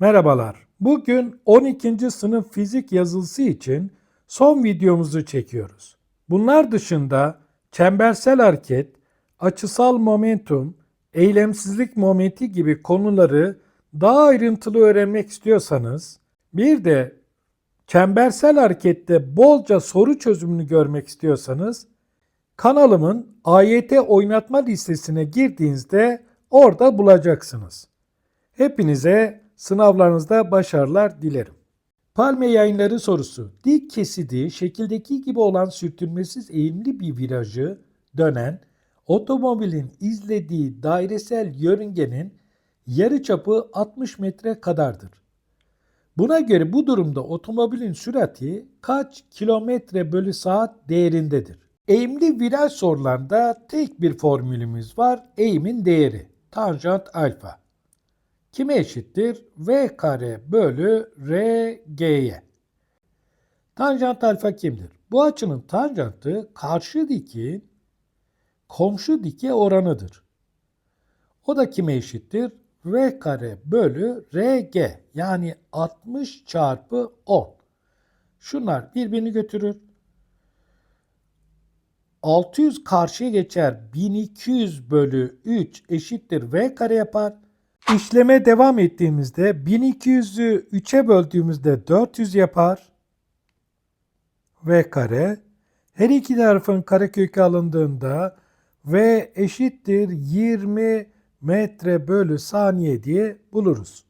Merhabalar. Bugün 12. sınıf fizik yazılısı için son videomuzu çekiyoruz. Bunlar dışında çembersel hareket, açısal momentum, eylemsizlik momenti gibi konuları daha ayrıntılı öğrenmek istiyorsanız, bir de çembersel harekette bolca soru çözümünü görmek istiyorsanız, kanalımın AYT oynatma listesine girdiğinizde orada bulacaksınız. Hepinize sınavlarınızda başarılar dilerim. Palme yayınları sorusu. Dik kesidi şekildeki gibi olan sürtünmesiz eğimli bir virajı dönen otomobilin izlediği dairesel yörüngenin yarıçapı 60 metre kadardır. Buna göre bu durumda otomobilin sürati kaç kilometre bölü saat değerindedir? Eğimli viraj sorularında tek bir formülümüz var. Eğimin değeri. Tanjant alfa kime eşittir? V kare bölü RG'ye. Tanjant alfa kimdir? Bu açının tanjantı karşı dikin komşu dike oranıdır. O da kime eşittir? V kare bölü RG yani 60 çarpı 10. Şunlar birbirini götürür. 600 karşıya geçer. 1200 bölü 3 eşittir V kare yapar. İşleme devam ettiğimizde 1200'ü 3'e böldüğümüzde 400 yapar. V kare. Her iki tarafın karekökü alındığında V eşittir 20 metre bölü saniye diye buluruz.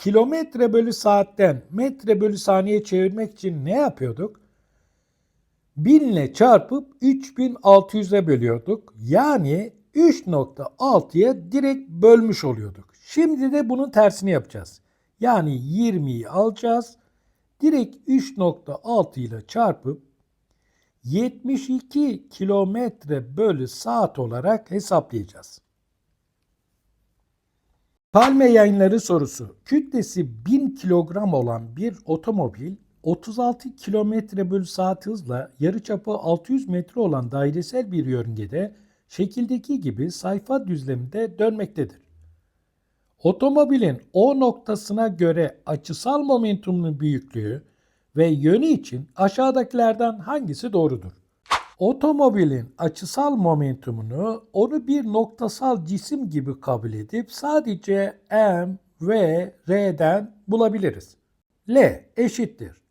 Kilometre bölü saatten metre bölü saniye çevirmek için ne yapıyorduk? 1000 ile çarpıp 3600'e bölüyorduk. Yani 3.6'ya direkt bölmüş oluyorduk. Şimdi de bunun tersini yapacağız. Yani 20'yi alacağız. Direkt 3.6 ile çarpıp 72 kilometre bölü saat olarak hesaplayacağız. Palme yayınları sorusu. Kütlesi 1000 kilogram olan bir otomobil 36 kilometre bölü saat hızla yarıçapı 600 metre olan dairesel bir yörüngede şekildeki gibi sayfa düzleminde dönmektedir. Otomobilin O noktasına göre açısal momentumunun büyüklüğü ve yönü için aşağıdakilerden hangisi doğrudur? Otomobilin açısal momentumunu onu bir noktasal cisim gibi kabul edip sadece M ve R'den bulabiliriz. L eşittir.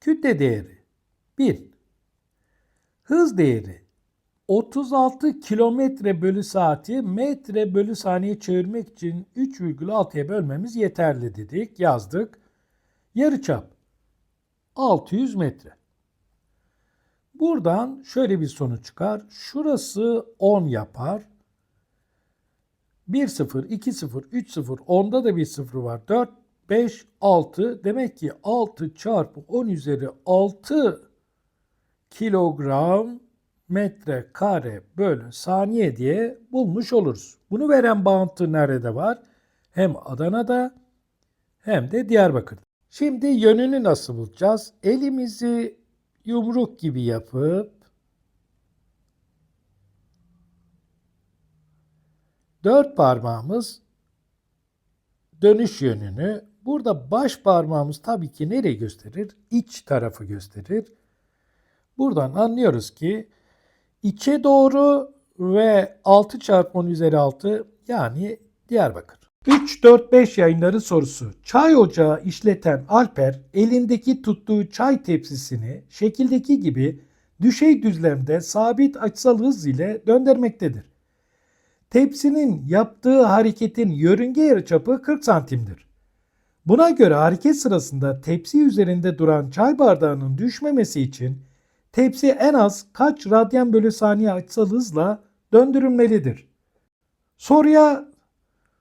Kütle değeri 1. Hız değeri 36 kilometre bölü saati metre bölü saniye çevirmek için 3,6'ya bölmemiz yeterli dedik. Yazdık. Yarıçap 600 metre. Buradan şöyle bir sonuç çıkar. Şurası 10 yapar. 1 0, 2 0, 3 0, 10'da da bir 0 var. 4, 5, 6. Demek ki 6 çarpı 10 üzeri 6 kilogram metre kare bölü saniye diye bulmuş oluruz. Bunu veren bağıntı nerede var? Hem Adana'da hem de Diyarbakır'da. Şimdi yönünü nasıl bulacağız? Elimizi yumruk gibi yapıp dört parmağımız dönüş yönünü burada baş parmağımız tabii ki nereye gösterir? İç tarafı gösterir. Buradan anlıyoruz ki içe doğru ve 6 çarpı 10 üzeri 6 yani Diyarbakır. 3, 4, 5 yayınları sorusu. Çay ocağı işleten Alper elindeki tuttuğu çay tepsisini şekildeki gibi düşey düzlemde sabit açısal hız ile döndürmektedir. Tepsinin yaptığı hareketin yörünge yarıçapı 40 santimdir. Buna göre hareket sırasında tepsi üzerinde duran çay bardağının düşmemesi için tepsi en az kaç radyan bölü saniye açısal hızla döndürülmelidir? Soruya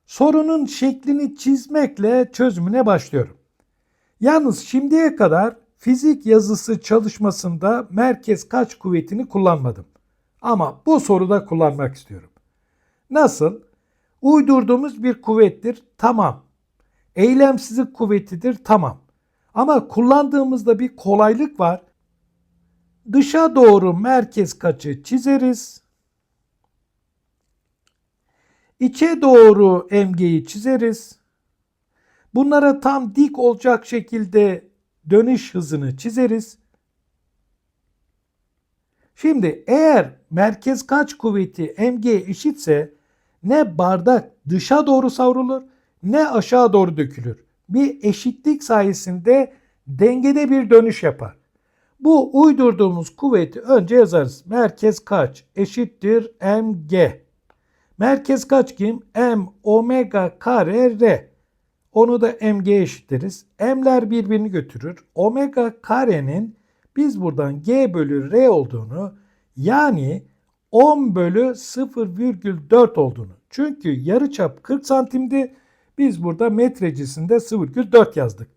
sorunun şeklini çizmekle çözümüne başlıyorum. Yalnız şimdiye kadar fizik yazısı çalışmasında merkez kaç kuvvetini kullanmadım. Ama bu soruda kullanmak istiyorum. Nasıl? Uydurduğumuz bir kuvvettir, tamam. Eylemsizlik kuvvetidir, tamam. Ama kullandığımızda bir kolaylık var. Dışa doğru merkez kaçı çizeriz. İçe doğru emgeyi çizeriz. Bunlara tam dik olacak şekilde dönüş hızını çizeriz. Şimdi eğer merkez kaç kuvveti mg eşitse ne bardak dışa doğru savrulur ne aşağı doğru dökülür. Bir eşitlik sayesinde dengede bir dönüş yapar. Bu uydurduğumuz kuvveti önce yazarız. Merkez kaç eşittir mg. Merkez kaç kim? M omega kare r. Onu da mg eşitleriz. M'ler birbirini götürür. Omega karenin biz buradan g bölü r olduğunu yani 10 bölü 0,4 olduğunu. Çünkü yarıçap 40 santimdi. Biz burada metrecisinde 0,4 yazdık.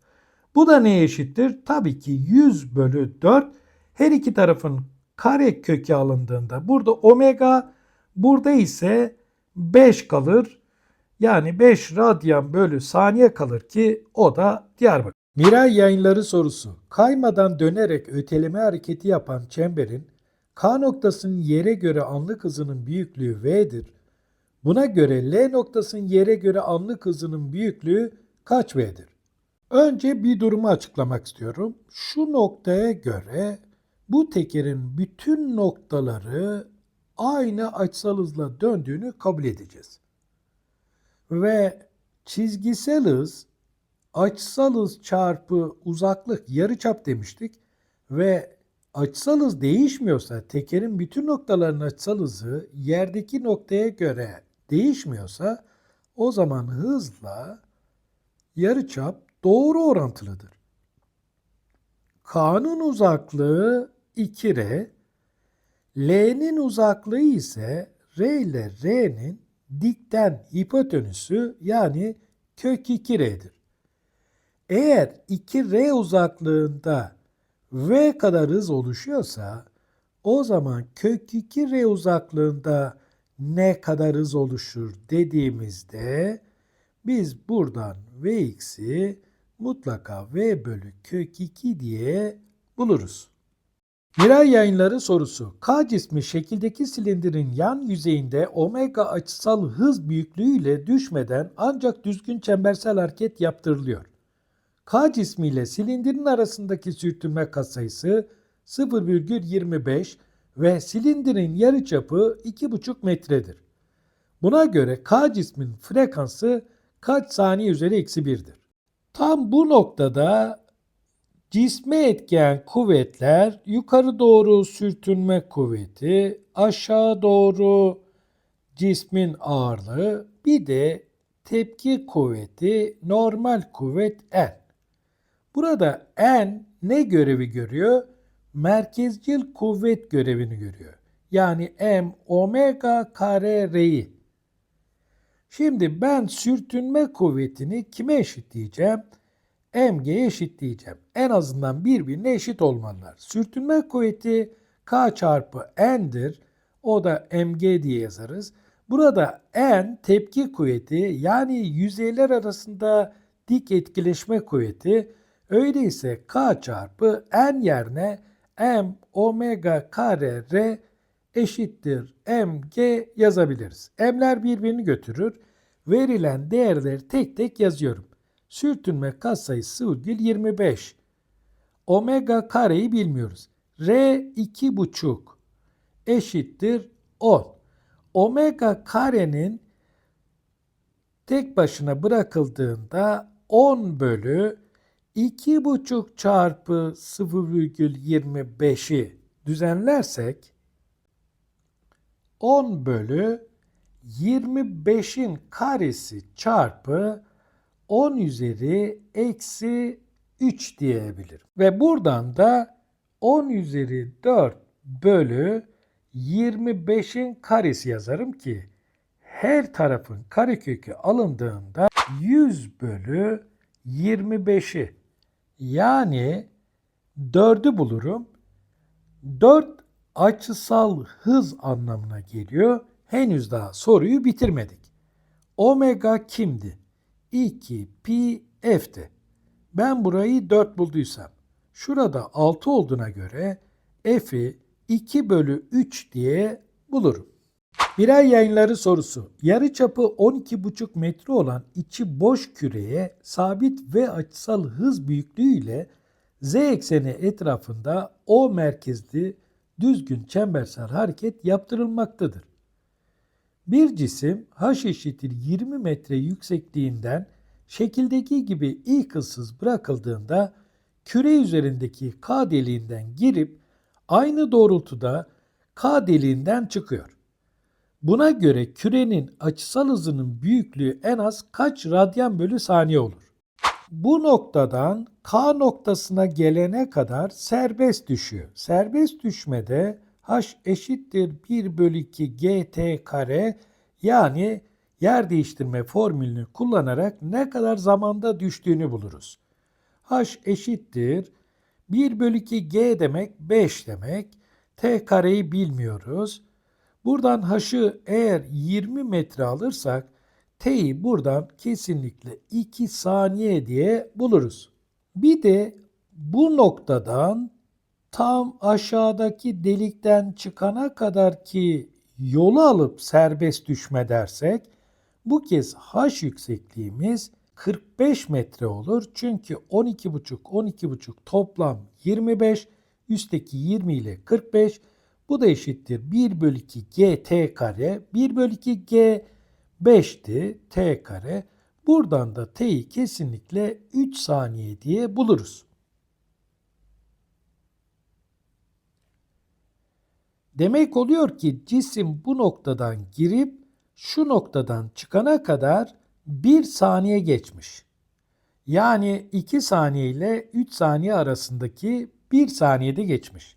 Bu da neye eşittir? Tabii ki 100 bölü 4. Her iki tarafın kare kökü alındığında burada omega burada ise 5 kalır. Yani 5 radyan bölü saniye kalır ki o da Diyarbakır. Miray yayınları sorusu. Kaymadan dönerek öteleme hareketi yapan çemberin K noktasının yere göre anlık hızının büyüklüğü V'dir. Buna göre L noktasının yere göre anlık hızının büyüklüğü kaç V'dir? Önce bir durumu açıklamak istiyorum. Şu noktaya göre bu tekerin bütün noktaları aynı açısal hızla döndüğünü kabul edeceğiz. Ve çizgisel hız açısal hız çarpı uzaklık yarıçap demiştik ve açısal hız değişmiyorsa tekerin bütün noktalarının açısal hızı yerdeki noktaya göre değişmiyorsa o zaman hızla yarıçap doğru orantılıdır. K'nın uzaklığı 2R, L'nin uzaklığı ise R ile R'nin dikten hipotenüsü yani kök 2R'dir. Eğer 2R uzaklığında V kadar hız oluşuyorsa o zaman kök 2R uzaklığında ne kadar hız oluşur dediğimizde biz buradan Vx'i mutlaka V bölü kök 2 diye buluruz. Miray yayınları sorusu. K cismi şekildeki silindirin yan yüzeyinde omega açısal hız büyüklüğüyle düşmeden ancak düzgün çembersel hareket yaptırılıyor. K cismi ile silindirin arasındaki sürtünme katsayısı 0,25 ve silindirin yarıçapı 2,5 metredir. Buna göre K cismin frekansı kaç saniye üzeri eksi 1'dir? Tam bu noktada cisme etken kuvvetler yukarı doğru sürtünme kuvveti, aşağı doğru cismin ağırlığı, bir de tepki kuvveti, normal kuvvet N. Burada N ne görevi görüyor? Merkezcil kuvvet görevini görüyor. Yani M omega kare R'yi. Şimdi ben sürtünme kuvvetini kime eşitleyeceğim? Mg'ye eşitleyeceğim. En azından birbirine eşit olmalılar. Sürtünme kuvveti K çarpı N'dir. O da Mg diye yazarız. Burada N tepki kuvveti yani yüzeyler arasında dik etkileşme kuvveti. Öyleyse K çarpı N yerine M omega kare R eşittir mg yazabiliriz. M'ler birbirini götürür. Verilen değerleri tek tek yazıyorum. Sürtünme katsayısı virgül 25. Omega kareyi bilmiyoruz. R 2,5 eşittir 10. Omega karenin tek başına bırakıldığında 10 bölü 2,5 çarpı 0,25'i düzenlersek 10 bölü 25'in karesi çarpı 10 üzeri eksi 3 diyebilirim. Ve buradan da 10 üzeri 4 bölü 25'in karesi yazarım ki her tarafın karekökü alındığında 100 bölü 25'i yani 4'ü bulurum. 4 açısal hız anlamına geliyor. Henüz daha soruyu bitirmedik. Omega kimdi? 2 pi f'ti. Ben burayı 4 bulduysam şurada 6 olduğuna göre f'i 2 bölü 3 diye bulurum. Biray yayınları sorusu. Yarıçapı 12,5 metre olan içi boş küreye sabit ve açısal hız büyüklüğüyle z ekseni etrafında O merkezli düzgün çembersel hareket yaptırılmaktadır. Bir cisim h eşittir 20 metre yüksekliğinden şekildeki gibi ilk bırakıldığında küre üzerindeki K deliğinden girip aynı doğrultuda K deliğinden çıkıyor. Buna göre kürenin açısal hızının büyüklüğü en az kaç radyan bölü saniye olur? Bu noktadan K noktasına gelene kadar serbest düşüyor. Serbest düşmede H eşittir 1 bölü 2 GT kare yani yer değiştirme formülünü kullanarak ne kadar zamanda düştüğünü buluruz. H eşittir 1 bölü 2 G demek 5 demek. T kareyi bilmiyoruz. Buradan H'ı eğer 20 metre alırsak T'yi buradan kesinlikle 2 saniye diye buluruz. Bir de bu noktadan tam aşağıdaki delikten çıkana kadar ki yolu alıp serbest düşme dersek bu kez H yüksekliğimiz 45 metre olur. Çünkü 12,5 12,5 toplam 25 üstteki 20 ile 45 bu da eşittir 1 bölü 2 g t kare 1 bölü 2 g 5'ti t kare. Buradan da t'yi kesinlikle 3 saniye diye buluruz. Demek oluyor ki cisim bu noktadan girip şu noktadan çıkana kadar 1 saniye geçmiş. Yani 2 saniye ile 3 saniye arasındaki 1 saniyede geçmiş.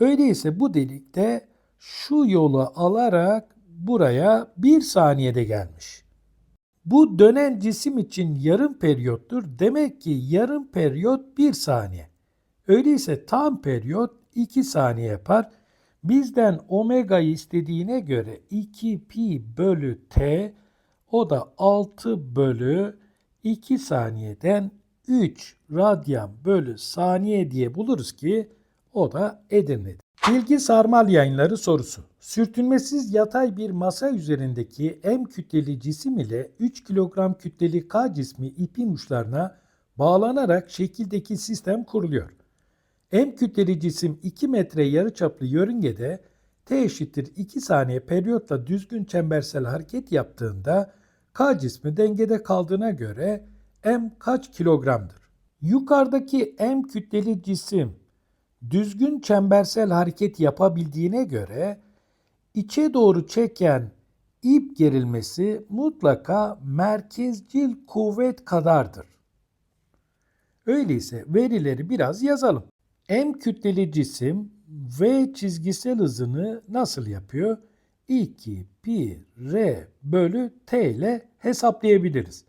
Öyleyse bu delikte şu yolu alarak buraya 1 saniyede gelmiş. Bu dönen cisim için yarım periyottur. Demek ki yarım periyot 1 saniye. Öyleyse tam periyot 2 saniye yapar. Bizden omega'yı istediğine göre 2 pi bölü t o da 6 bölü 2 saniyeden 3 radyan bölü saniye diye buluruz ki o da Edirne'dir. Bilgi Sarmal Yayınları sorusu. Sürtünmesiz yatay bir masa üzerindeki M kütleli cisim ile 3 kilogram kütleli K cismi ipin uçlarına bağlanarak şekildeki sistem kuruluyor. M kütleli cisim 2 metre yarıçaplı yörüngede T eşittir 2 saniye periyotla düzgün çembersel hareket yaptığında K cismi dengede kaldığına göre M kaç kilogramdır? Yukarıdaki M kütleli cisim düzgün çembersel hareket yapabildiğine göre içe doğru çeken ip gerilmesi mutlaka merkezcil kuvvet kadardır. Öyleyse verileri biraz yazalım. M kütleli cisim V çizgisel hızını nasıl yapıyor? 2 pi r bölü t ile hesaplayabiliriz.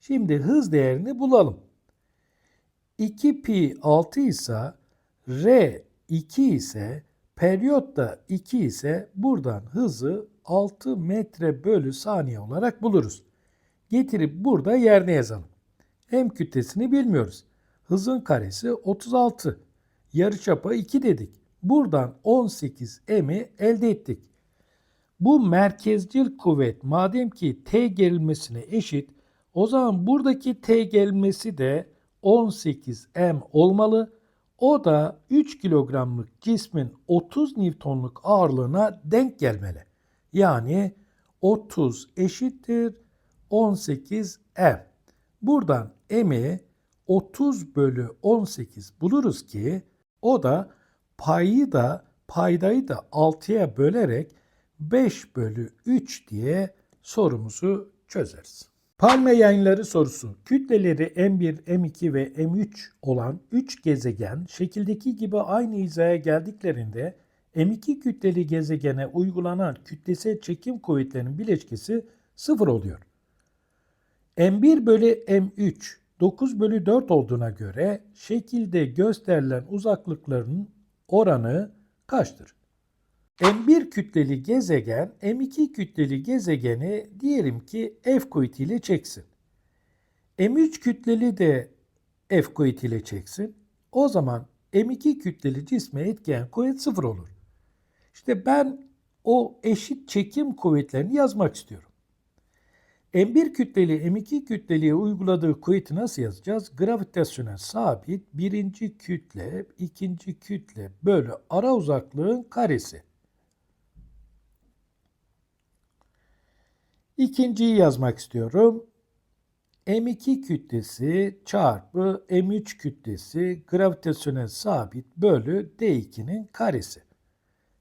Şimdi hız değerini bulalım. 2 pi 6 ise r 2 ise periyot da 2 ise buradan hızı 6 metre bölü saniye olarak buluruz. Getirip burada yerine yazalım. M kütlesini bilmiyoruz. Hızın karesi 36. Yarıçapa 2 dedik. Buradan 18 m'i elde ettik. Bu merkezcil kuvvet madem ki T gerilmesine eşit o zaman buradaki T gerilmesi de 18 m olmalı. O da 3 kilogramlık cismin 30 Newton'luk ağırlığına denk gelmeli. Yani 30 eşittir 18 m. Buradan m'i 30 bölü 18 buluruz ki o da payı da paydayı da 6'ya bölerek 5 bölü 3 diye sorumuzu çözeriz. Palme yayınları sorusu. Kütleleri M1, M2 ve M3 olan 3 gezegen şekildeki gibi aynı hizaya geldiklerinde M2 kütleli gezegene uygulanan kütlesel çekim kuvvetlerinin bileşkesi 0 oluyor. M1 bölü M3 9 bölü 4 olduğuna göre şekilde gösterilen uzaklıkların oranı kaçtır? M1 kütleli gezegen M2 kütleli gezegeni diyelim ki F kuvvetiyle çeksin. M3 kütleli de F kuvvetiyle çeksin. O zaman M2 kütleli cisme etkileyen kuvvet sıfır olur. İşte ben o eşit çekim kuvvetlerini yazmak istiyorum. M1 kütleli M2 kütleliğe uyguladığı kuvveti nasıl yazacağız? Gravitasyonel sabit birinci kütle ikinci kütle bölü ara uzaklığın karesi. İkinciyi yazmak istiyorum. M2 kütlesi çarpı M3 kütlesi gravitasyonel sabit bölü D2'nin karesi.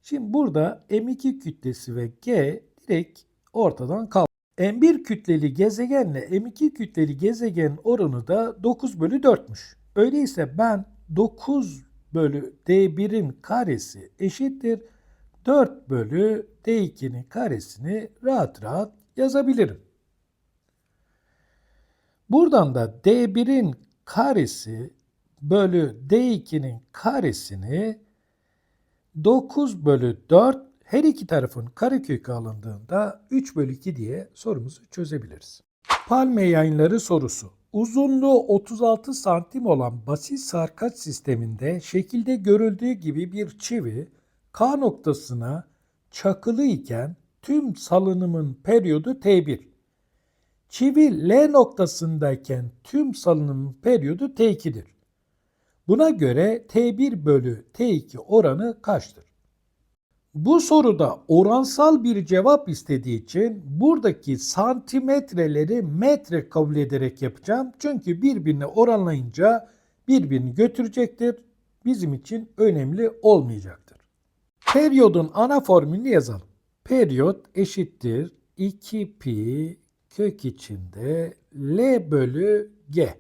Şimdi burada M2 kütlesi ve G direkt ortadan kalktı. M1 kütleli gezegenle M2 kütleli gezegenin oranı da 9 bölü 4'müş. Öyleyse ben 9 bölü D1'in karesi eşittir 4 bölü D2'nin karesini rahat rahat yazabilirim. Buradan da D1'in karesi bölü D2'nin karesini 9 bölü 4 her iki tarafın karekökü alındığında 3 bölü 2 diye sorumuzu çözebiliriz. Palme yayınları sorusu. Uzunluğu 36 santim olan basit sarkaç sisteminde şekilde görüldüğü gibi bir çivi K noktasına çakılı iken tüm salınımın periyodu T1. Çivi L noktasındayken tüm salınımın periyodu T2'dir. Buna göre T1 bölü T2 oranı kaçtır? Bu soruda oransal bir cevap istediği için buradaki santimetreleri metre kabul ederek yapacağım. Çünkü birbirine oranlayınca birbirini götürecektir. Bizim için önemli olmayacaktır. Periyodun ana formülünü yazalım. Periyot eşittir 2 pi kök içinde L bölü G.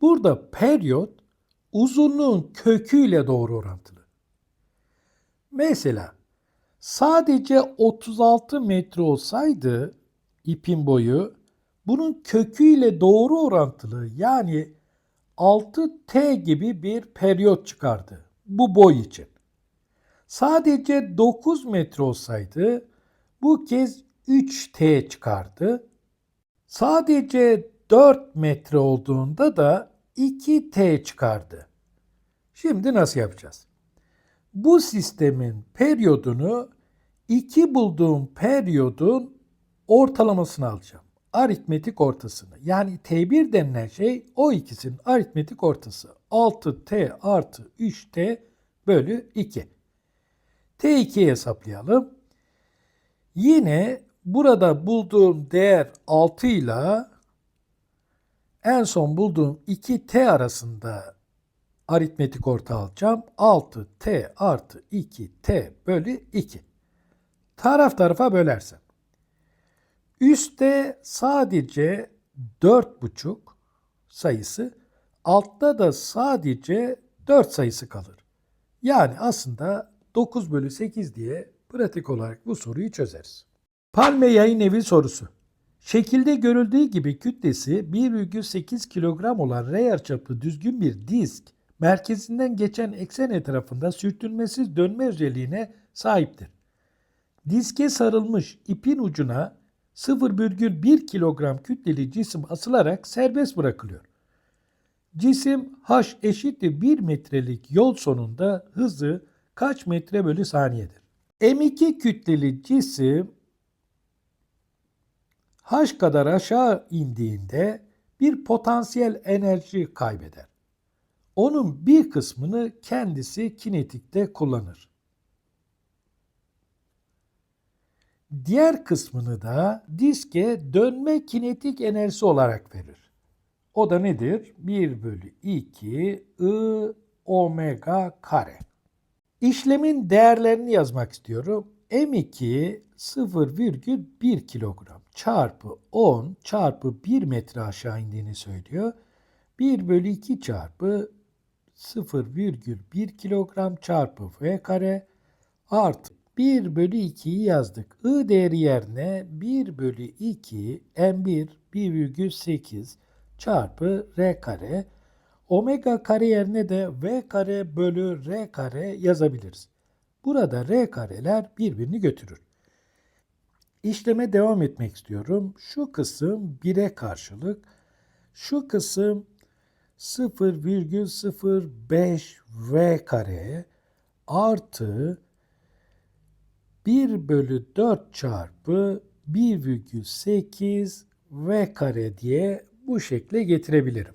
Burada periyot uzunluğun köküyle doğru orantılı. Mesela sadece 36 metre olsaydı ipin boyu bunun köküyle doğru orantılı yani 6T gibi bir periyot çıkardı bu boy için. Sadece 9 metre olsaydı bu kez 3T çıkardı. Sadece 4 metre olduğunda da 2T çıkardı. Şimdi nasıl yapacağız? Bu sistemin periyodunu 2 bulduğum periyodun ortalamasını alacağım. Aritmetik ortasını. Yani T1 denilen şey o ikisinin aritmetik ortası. 6T artı 3T bölü 2. T2'yi hesaplayalım. Yine burada bulduğum değer 6 ile en son bulduğum 2t arasında aritmetik orta alacağım. 6t artı 2t bölü 2. Taraf tarafa bölersem. Üste sadece 4,5 sayısı, altta da sadece 4 sayısı kalır. Yani aslında 9 bölü 8 diye pratik olarak bu soruyu çözeriz. Palme yayın evi sorusu. Şekilde görüldüğü gibi kütlesi 1,8 kilogram olan R yarıçaplı düzgün bir disk merkezinden geçen eksen etrafında sürtünmesiz dönme özelliğine sahiptir. Diske sarılmış ipin ucuna 0,1 kilogram kütleli cisim asılarak serbest bırakılıyor. Cisim h eşittir 1 metrelik yol sonunda hızı kaç metre bölü saniyedir? M2 kütleli cisim h kadar aşağı indiğinde bir potansiyel enerji kaybeder. Onun bir kısmını kendisi kinetikte kullanır. Diğer kısmını da diske dönme kinetik enerjisi olarak verir. O da nedir? 1 bölü 2 I omega kare. İşlemin değerlerini yazmak istiyorum. M2 0,1 kilogram çarpı 10 çarpı 1 metre aşağı indiğini söylüyor. 1 bölü 2 çarpı 0,1 kilogram çarpı v kare artı 1 bölü 2'yi yazdık. I değeri yerine 1 bölü 2 m1 1,8 çarpı r kare omega kare yerine de v kare bölü r kare yazabiliriz. Burada r kareler birbirini götürür. İşleme devam etmek istiyorum. Şu kısım 1'e karşılık. Şu kısım 0,05 v kare artı 1 bölü 4 çarpı 1,8 v kare diye bu şekle getirebilirim.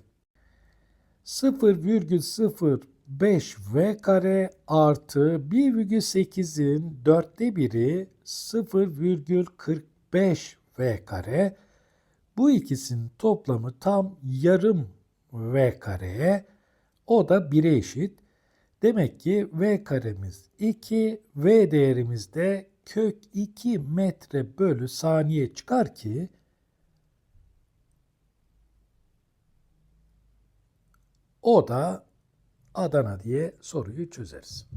0,05 v kare artı 1,8'in dörtte biri 0,45 v kare. Bu ikisinin toplamı tam yarım v kareye. O da 1'e eşit. Demek ki v karemiz 2, v değerimiz de kök 2 metre bölü saniye çıkar ki o da Adana diye soruyu çözeriz.